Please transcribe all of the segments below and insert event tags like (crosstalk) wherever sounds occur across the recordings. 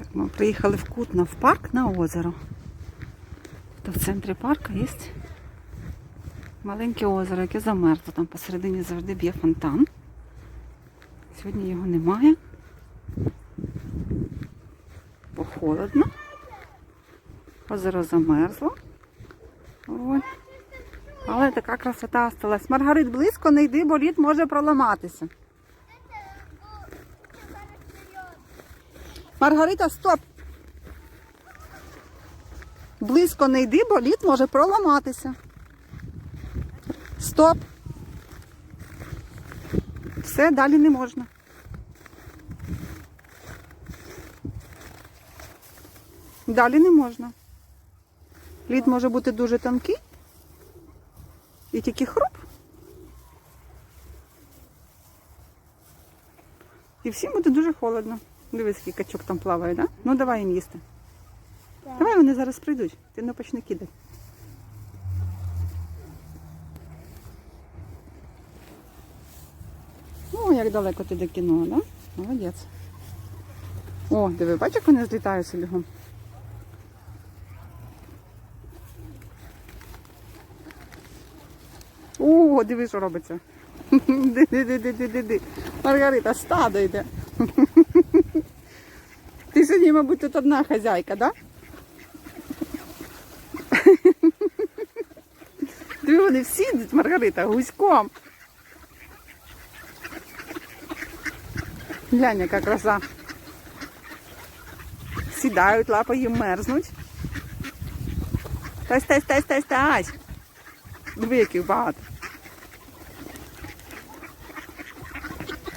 Так, ми приїхали в Кутно, в парк на озеро. То в центрі парку є маленьке озеро, яке замерзло. Там посередині завжди б'є фонтан. Сьогодні його немає. Бо холодно. Озеро замерзло. Ой. Але така красота осталась. Маргарит, близько не йди, бо лід може проламатися. Маргарита, стоп! Близько не йди, бо лід може проламатися. Стоп. Все, далі не можна. Далі не можна. Лід може бути дуже тонкий. І тільки хруп. І всім буде дуже холодно. Дивись, який качок там плаває, да? Ну давай їм їсти. Так. Давай вони зараз прийдуть. Ти не почни кидати. О, як далеко ти докинула, да? Молодець. О, диви, бачиш, як вони злітаються бігом. О, диви, що робиться. (laughs) Ди-ди-ди-ди-ди-ди. Маргарита, стадо йде. (laughs) Ти сьогодні, мабуть, тут одна хазяйка, да? Диви, вони всі йдуть, Маргарита, гуськом. Глянь, яка краса. Сідають, лапи їм мерзнуть. Тась, тась, тась, тась, тась. Диви, яких багато.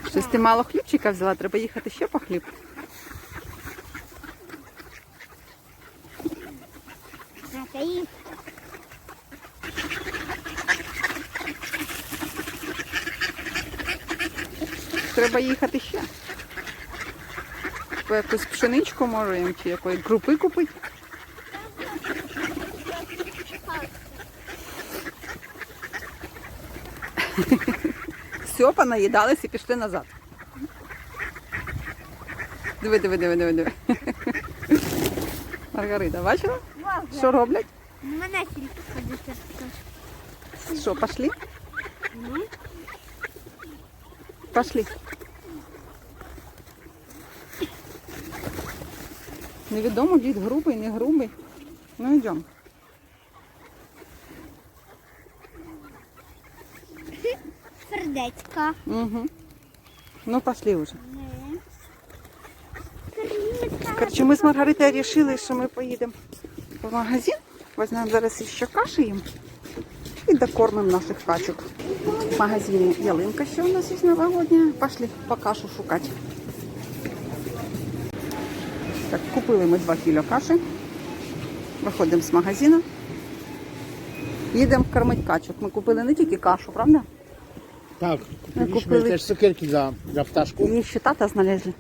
Щось ти мало хлібчика взяла, треба їхати ще по хліб. А, їх. Треба їхати ще. По якусь пшеничку може їм чи якої крупи купити. Все, понаїдались і пішли назад. Диви, диви, диви, диви, диви. Маргарита, бачила? Що роблять? Мене тільки ходити. Що, пошли? Пошли. Невідомо, дід грубий, не грубий. Ну йдемо. сердечко. Угу. Ну пошли вже. Не. Коротше, ми з Маргаритою вирішили, що ми поїдемо в магазин, візьмемо зараз ще каші їм і докормимо наших качок. В магазині ялинка ще у нас є новогодня. Пошли по кашу шукати. Так, купили ми 2 кіло каші. Виходимо з магазину. Їдемо кормити качок. Ми купили не тільки кашу, правда? Tak, No, kupiliśmy kupili- też cukierki dla, dla ptaszków. І ще тата знaleźli.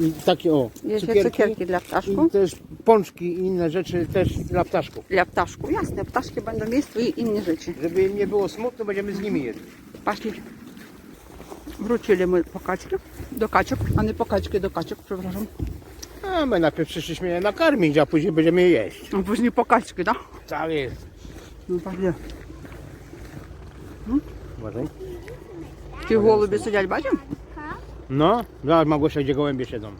I takie o, Є ще цукерки для пташку. I też pączki i inne rzeczy też dla ptaszków. Для пташку. Ясно, пташки będą mieć i inne rzeczy. Żeby im nie było smutno, będziemy z nimi jedli. Пошли. Wrócili my po kaczki, do kaczek, a nie po kaczki, do kaczek, przepraszam. A my najpierw przyszliśmy je nakarmić, a później będziemy je jeść. A później po kaczki, tak? Tak jest. No пошли. Uważaj. Ті голуби сидять, бачиш? No, zobacz Małgosia, gdzie gołębie siedzą.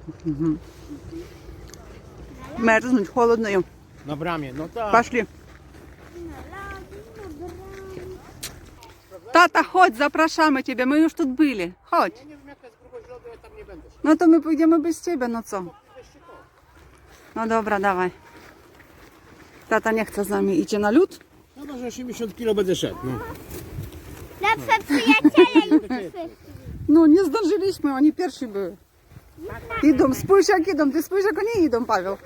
Мерзнуть, холодно їм. Na bramie, no tak. Пошли. Тата, ходь, запрошаємо тебе, ми już тут були. Ходь. Nie wiem jaka jest grubość lodu, ja tam nie będę szedł. No to my pójdziemy bez ciebie, no co? No dobra, dawaj. Tata nie chce z nami, idzie na lód? No może 80 kilo będę szedł. No. Lepsze przyjaciele No nie zdążyliśmy, oni pierwsi były. Idą, spójrz jak idą, ty spójrz jak oni idą, Paweł.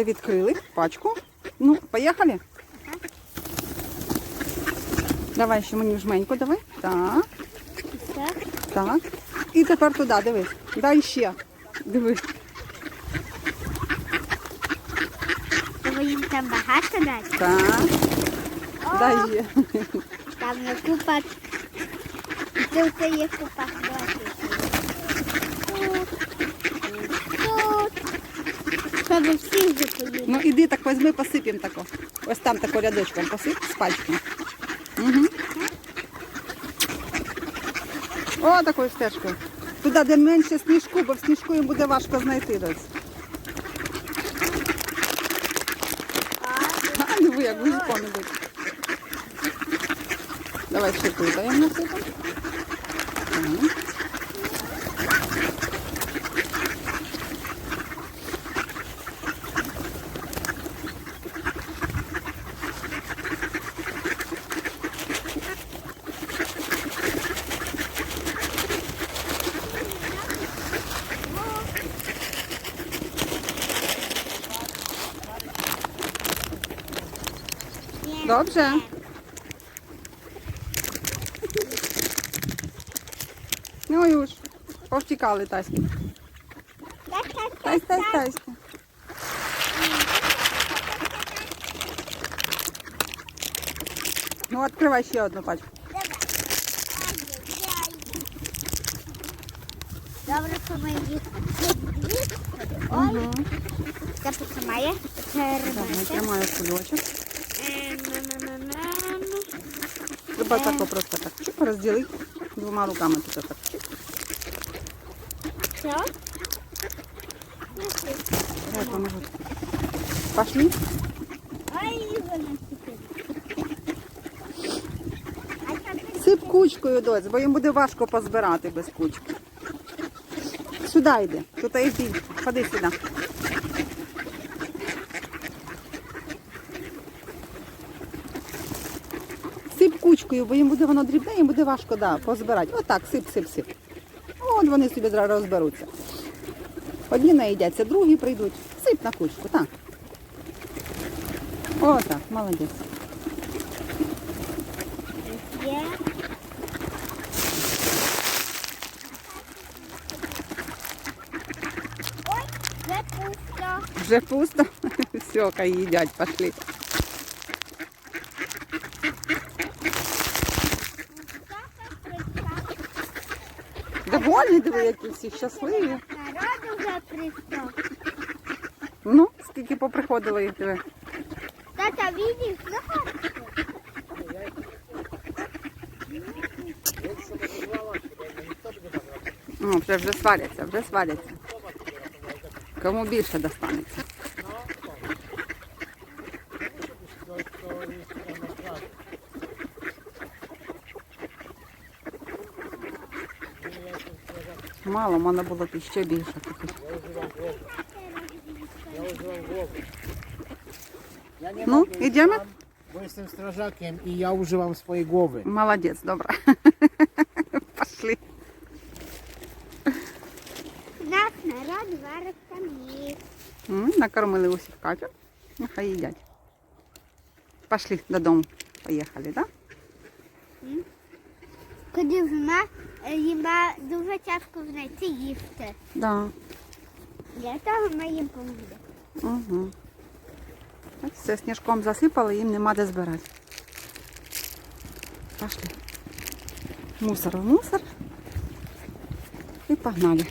Вже відкрили пачку. Ну, поїхали. Давай ще мені жменьку, давай. Так, так. І тепер туди, дивись. Дай ще. Дивись. Бо їм там багато дати. Так. Дай є. Там не купа. Тут є купа. Тут. Тут. Щоб всі вже поїли. Ну іди так візьми, посипім тако. Ось там тако рядочком посип з пачком. Угу. О, такою стежкою. Туди, де менше сніжку, бо в сніжку їм буде важко знайти десь. А, диви, як вузько не буде. Давай ще тут даємо насипемо. Так. Dobrze. Ну już, powtікали Таськи. Так, так, Тась, тась, Таська. Ну, відкривай ще одну пачку. Добре, що ми їх Ой, Угу. це потримає. Це Так, робити. тримаю кульочок. Треба так просто так чик, розділити двома руками тут так. чик. Все? Давай поможу. Пошли. Сип кучкою, доць, бо їм буде важко позбирати без кучки. Сюди йди. Тут йди. Ходи сюди. Кучкою, бо їм буде воно дрібне, їм буде важко да, позбирати. Отак, сип, сип, сип. От вони собі розберуться. Одні наїдяться, другі прийдуть. Сип на кучку, так. О, так, молодець. Ой, вже пусто. Вже пусто. (laughs) Все, хай їдять, пошли. Довольні, диви, які всі щасливі. Народу вже прийшов. Ну, скільки поприходило їх диви. Тата, видиш, ну, вже, вже сваряться, вже сваряться. Кому більше достанеться. Мало, можна було б ще більше купити. Ja nie No, mogę już jedziemy? sam, Bo jestem strażakiem i ja używam swojej głowy. Молодець, добре. (laughs) Пошли. Нас народ зараз там є. М, Накормили усіх Катю. Нехай їдять. Пошли додому. Поїхали, так? Коли зима, е, їм ба- дуже тяжко знайти їсти. Да? Для того ми їм помогли. Угу. Все сніжком засипали, їм нема де збирати. Пошли. Мусор в мусор. І погнали.